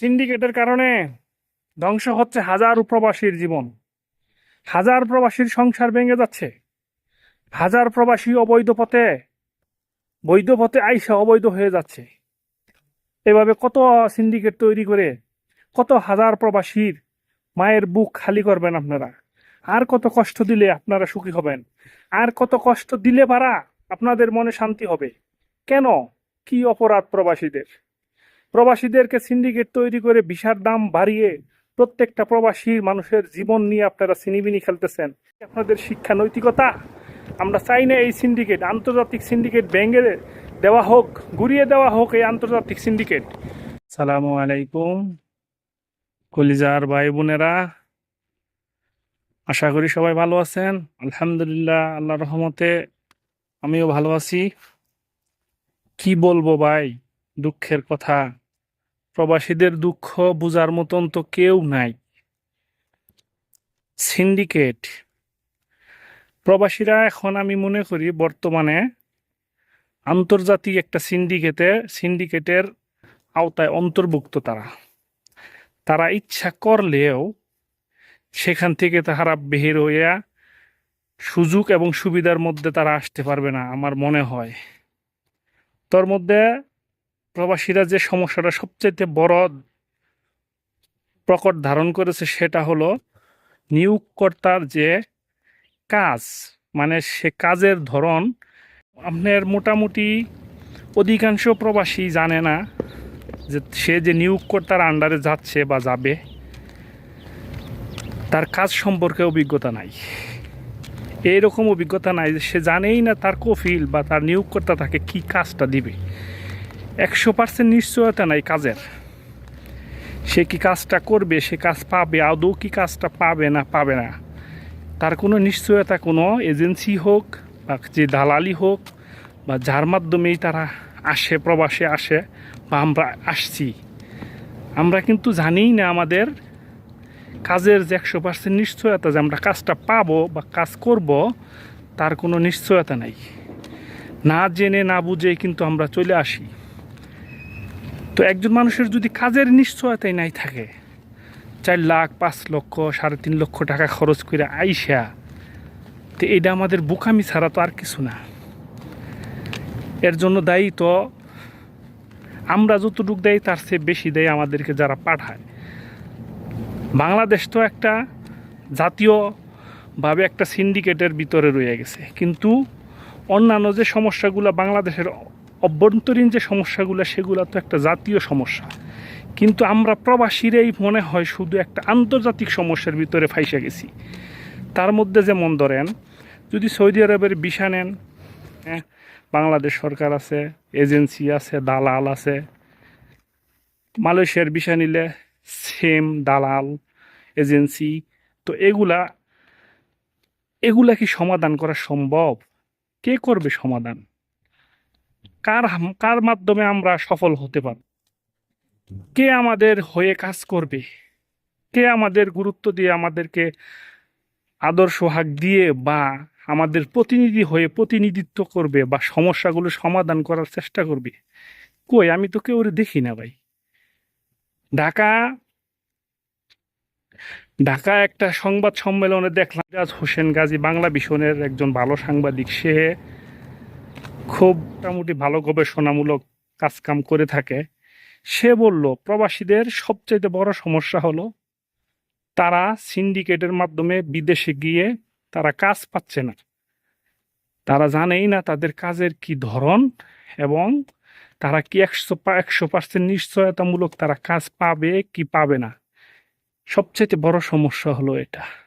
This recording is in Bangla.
সিন্ডিকেটের কারণে ধ্বংস হচ্ছে হাজার প্রবাসীর জীবন। হাজার প্রবাসীর সংসার ভেঙে যাচ্ছে। হাজার প্রবাসী অবৈধ পথে, বৈধ পথে আইসা অবৈধ হয়ে যাচ্ছে। এভাবে কত সিন্ডিকেট তৈরি করে কত হাজার প্রবাসীর মায়ের বুক খালি করবেন আপনারা। আর কত কষ্ট দিলে আপনারা সুখী হবেন। আর কত কষ্ট দিলে পারা আপনাদের মনে শান্তি হবে। কেন? কি অপরাধ প্রবাসীদের? প্রবাসীদেরকে সিন্ডিকেট তৈরি করে ভিসার দাম বাড়িয়ে প্রত্যেকটা প্রবাসী মানুষের জীবন নিয়ে আপনারা সিনিবিনি খেলতেছেন। আপনাদের শিক্ষা নৈতিকতা, আমরা চাই না এই সিন্ডিকেট আন্তর্জাতিক সিন্ডিকেট ভেঙে দেওয়া হোক ঘুরিয়ে দেওয়া হোক এই আন্তর্জাতিক সিন্ডিকেট সালামু আলাইকুম, কলিজার ভাই বোনেরা আশা করি সবাই ভালো আছেন। আলহামদুলিল্লাহ আল্লাহ রহমতে আমিও ভালো আছি। কি বলব ভাই? দুঃখের কথা। প্রবাসীদের দুঃখ বোঝার মতন তো কেউ নাই। সিন্ডিকেট। প্রবাসীরা এখন আমি মনে করি বর্তমানে আন্তর্জাতিক একটা সিন্ডিকেটে, সিন্ডিকেটের আওতায় অন্তর্ভুক্ত তারা। তারা ইচ্ছা করলেও সেখান থেকে তাহারা বের হইয়া সুযোগ এবং সুবিধার মধ্যে তারা আসতে পারবে না, আমার মনে হয়। তোর মধ্যে প্রবাসীরা যে সমস্যাটা সবচাইতে বড় প্রকট ধারণ করেছে সেটা হলো নিয়োগকর্তার যে কাজ মানে সে কাজের ধরন আপনার মোটামুটি অধিকাংশ প্রবাসী জানে না যে সে যে নিয়োগকর্তার আন্ডারে যাচ্ছে বা যাবে, তার কাজ সম্পর্কে অভিজ্ঞতা নাই। এইরকম অভিজ্ঞতা নাই সে জানেই না তার কফিল বা তার নিয়োগকর্তা তাকে কি কাজটা দিবে। একশো পার্সেন্ট নিশ্চয়তা নাই কাজের। সে কি কাজটা করবে, সে কাজ পাবে, আদৌ কি কাজটা পাবে না পাবে না। তার কোনো নিশ্চয়তা কোনো এজেন্সি হোক বা যে দালালি হোক বা যার মাধ্যমেই তারা আসে, প্রবাসে আসে বা আমরা আসছি। আমরা কিন্তু জানিই না আমাদের কাজের যে একশো পার্সেন্ট নিশ্চয়তা যে আমরা কাজটা পাবো বা কাজ করব, তার কোনো নিশ্চয়তা নাই। না জেনে না বুঝে কিন্তু আমরা চলে আসি। তো একজন মানুষের যদি কাজের নিশ্চয়তাই নাই থাকে, চার লাখ, পাঁচ লক্ষ, সাড়ে তিন লক্ষ টাকা খরচ করে আইসা, তো এটা আমাদের বোকামি ছাড়া তো আর কিছু না। এর জন্য দায়ী তো আমরা যতটুক দেয় তার চেয়ে বেশি দেয় আমাদেরকে যারা পাঠায়। বাংলাদেশ তো একটা জাতীয়ভাবে একটা সিন্ডিকেটের ভিতরে রয়ে গেছে। কিন্তু অন্যান্য যে সমস্যাগুলো বাংলাদেশের অভ্যন্তরীণ যে সমস্যাগুলো সেগুলো তো একটা জাতীয় সমস্যা। কিন্তু আমরা প্রবাসীরাই মনে হয় শুধু একটা আন্তর্জাতিক সমস্যার ভিতরে ফাইসে গেছি। তার মধ্যে যেমন ধরেন যদি সৌদি আরবের ভিসা নেন হ্যাঁ, বাংলাদেশ সরকার আছে এজেন্সি আছে দালাল আছে মালয়েশিয়ার বিষা নিলে সেম দালাল এজেন্সি তো এগুলা এগুলা কি সমাধান করা সম্ভব? কে করবে সমাধান? কার কার মাধ্যমে আমরা সফল হতে পারব? কে আমাদের হয়ে কাজ করবে? কে আমাদের গুরুত্ব দিয়ে আমাদেরকে আদর্শ হাক দিয়ে বা আমাদের প্রতিনিধি হয়ে প্রতিনিধিত্ব করবে বা সমস্যাগুলো সমাধান করার চেষ্টা করবে? কই? আমি তো কেউ দেখি না ভাই। ঢাকা ঢাকা একটা সংবাদ সম্মেলনে দেখলাম হোসেন গাজী বাংলা ভীষণের একজন ভালো সাংবাদিক। সে খুব মোটামুটি ভালো গবেষণামূলক কাজকাম করে থাকে। সে বলল, প্রবাসীদের সবচেয়ে বড় সমস্যা হলো, তারা সিন্ডিকেটের মাধ্যমে বিদেশে গিয়ে তারা কাজ পাচ্ছে না। তারা জানেই না তাদের কাজের কি ধরন এবং তারা কি একশো একশো পার্সেন্ট নিশ্চয়তামূলক তারা কাজ পাবে কি পাবে না। সবচেয়ে বড় সমস্যা হলো এটা।